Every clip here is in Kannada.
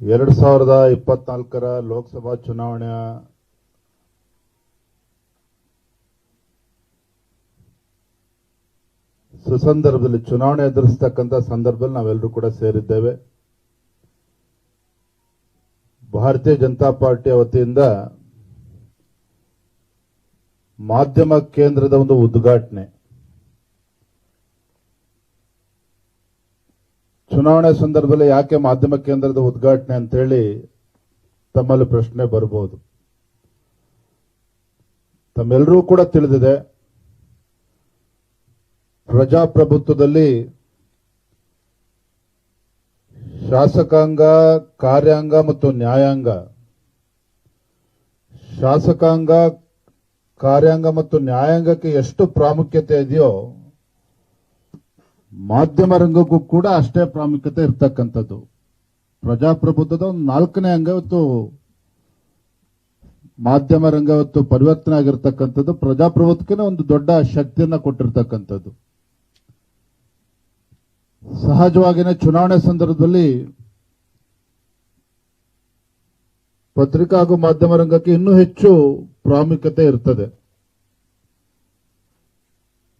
ಎರಡು ಸಾವಿರದ ಇಪ್ಪತ್ನಾಲ್ಕರ ಲೋಕಸಭಾ ಚುನಾವಣೆಯ ಸುಸಂದರ್ಭದಲ್ಲಿ ಚುನಾವಣೆ ಎದುರಿಸ್ತಕ್ಕಂಥ ಸಂದರ್ಭದಲ್ಲಿ ನಾವೆಲ್ಲರೂ ಕೂಡ ಸೇರಿದ್ದೇವೆ. ಭಾರತೀಯ ಜನತಾ ಪಾರ್ಟಿಯ ವತಿಯಿಂದ ಮಾಧ್ಯಮ ಕೇಂದ್ರದ ಒಂದು ಉದ್ಘಾಟನೆ. ಚುನಾವಣೆ ಸಂದರ್ಭದಲ್ಲಿ ಯಾಕೆ ಮಾಧ್ಯಮ ಕೇಂದ್ರದ ಉದ್ಘಾಟನೆ ಅಂತೇಳಿ ತಮ್ಮಲ್ಲಿ ಪ್ರಶ್ನೆ ಬರಬಹುದು ತಮ್ಮೆಲ್ಲರೂ ಕೂಡ ತಿಳಿದಿದೆ. ಪ್ರಜಾಪ್ರಭುತ್ವದಲ್ಲಿ ಶಾಸಕಾಂಗ, ಕಾರ್ಯಾಂಗ ಮತ್ತು ನ್ಯಾಯಾಂಗ. ಶಾಸಕಾಂಗ, ಕಾರ್ಯಾಂಗ ಮತ್ತು ನ್ಯಾಯಾಂಗಕ್ಕೆ ಎಷ್ಟು ಪ್ರಾಮುಖ್ಯತೆ ಇದೆಯೋ ಮಾಧ್ಯಮ ರಂಗಕ್ಕೂ ಕೂಡ ಅಷ್ಟೇ ಪ್ರಾಮುಖ್ಯತೆ ಇರ್ತಕ್ಕಂಥದ್ದು. ಪ್ರಜಾಪ್ರಭುತ್ವದ ಒಂದು ನಾಲ್ಕನೇ ಅಂಗ ಇವತ್ತು ಮಾಧ್ಯಮ ರಂಗ ಇವತ್ತು ಪರಿವರ್ತನೆ ಆಗಿರ್ತಕ್ಕಂಥದ್ದು ಪ್ರಜಾಪ್ರಭುತ್ವಕ್ಕೆ ಒಂದು ದೊಡ್ಡ ಶಕ್ತಿಯನ್ನ ಕೊಟ್ಟಿರ್ತಕ್ಕಂಥದ್ದು. ಸಹಜವಾಗಿನೇ ಚುನಾವಣೆ ಸಂದರ್ಭದಲ್ಲಿ ಪತ್ರಿಕಾ ಹಾಗೂ ಮಾಧ್ಯಮ ರಂಗಕ್ಕೆ ಇನ್ನೂ ಹೆಚ್ಚು ಪ್ರಾಮುಖ್ಯತೆ ಇರ್ತದೆ.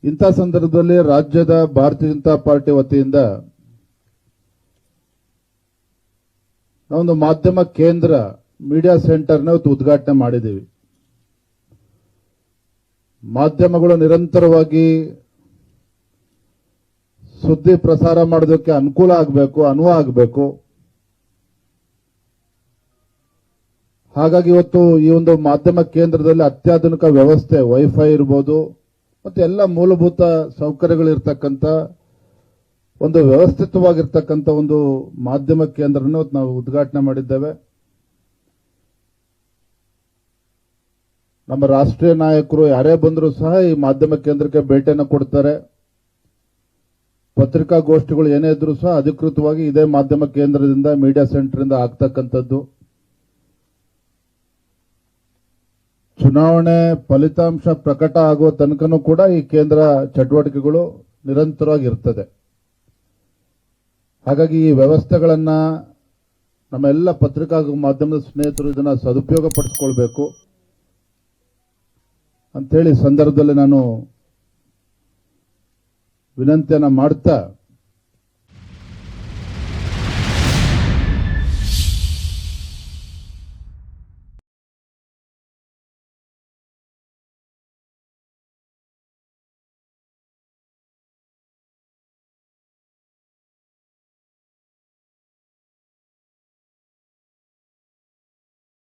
ಇಂಥ ಸಂದರ್ಭದಲ್ಲಿ ರಾಜ್ಯದ ಭಾರತೀಯ ಜನತಾ ಪಾರ್ಟಿ ವತಿಯಿಂದ ನಾವೊಂದು ಮಾಧ್ಯಮ ಕೇಂದ್ರ ಮೀಡಿಯಾ ಸೆಂಟರ್ನ ಇವತ್ತು ಉದ್ಘಾಟನೆ ಮಾಡಿದ್ದೀವಿ. ಮಾಧ್ಯಮಗಳು ನಿರಂತರವಾಗಿ ಸುದ್ದಿ ಪ್ರಸಾರ ಮಾಡೋದಕ್ಕೆ ಅನುಕೂಲ ಆಗಬೇಕು, ಅನುವು ಆಗಬೇಕು. ಹಾಗಾಗಿ ಇವತ್ತು ಈ ಒಂದು ಮಾಧ್ಯಮ ಕೇಂದ್ರದಲ್ಲಿ ಅತ್ಯಾಧುನಿಕ ವ್ಯವಸ್ಥೆ ವೈಫೈ ಇರ್ಬೋದು ಮತ್ತೆ ಎಲ್ಲ ಮೂಲಭೂತ ಸೌಕರ್ಯಗಳಿರ್ತಕ್ಕಂಥ ಒಂದು ವ್ಯವಸ್ಥಿತವಾಗಿರ್ತಕ್ಕಂಥ ಒಂದು ಮಾಧ್ಯಮ ಕೇಂದ್ರನ ನಾವು ಉದ್ಘಾಟನೆ ಮಾಡಿದ್ದೇವೆ. ನಮ್ಮ ರಾಷ್ಟ್ರೀಯ ನಾಯಕರು ಯಾರೇ ಬಂದರೂ ಸಹ ಈ ಮಾಧ್ಯಮ ಕೇಂದ್ರಕ್ಕೆ ಭೇಟಿಯನ್ನು ಕೊಡ್ತಾರೆ. ಪತ್ರಿಕಾಗೋಷ್ಠಿಗಳು ಏನೇ ಇದ್ರೂ ಸಹ ಅಧಿಕೃತವಾಗಿ ಇದೇ ಮಾಧ್ಯಮ ಕೇಂದ್ರದಿಂದ, ಮೀಡಿಯಾ ಸೆಂಟರ್ ಇಂದ ಆಗ್ತಕ್ಕಂಥದ್ದು. ಚುನಾವಣೆ ಫಲಿತಾಂಶ ಪ್ರಕಟ ಆಗುವ ತನಕನೂ ಕೂಡ ಈ ಕೇಂದ್ರ ಚಟುವಟಿಕೆಗಳು ನಿರಂತರವಾಗಿರ್ತದೆ. ಹಾಗಾಗಿ ಈ ವ್ಯವಸ್ಥೆಗಳನ್ನು ನಮ್ಮ ಎಲ್ಲ ಪತ್ರಿಕಾ ಮಾಧ್ಯಮದ ಸ್ನೇಹಿತರು ಇದನ್ನು ಸದುಪಯೋಗ ಪಡಿಸ್ಕೊಳ್ಬೇಕು. ಅಂತೇಳಿ ಸಂದರ್ಭದಲ್ಲಿ ನಾನು ವಿನಂತಿಯನ್ನು ಮಾಡ್ತಾ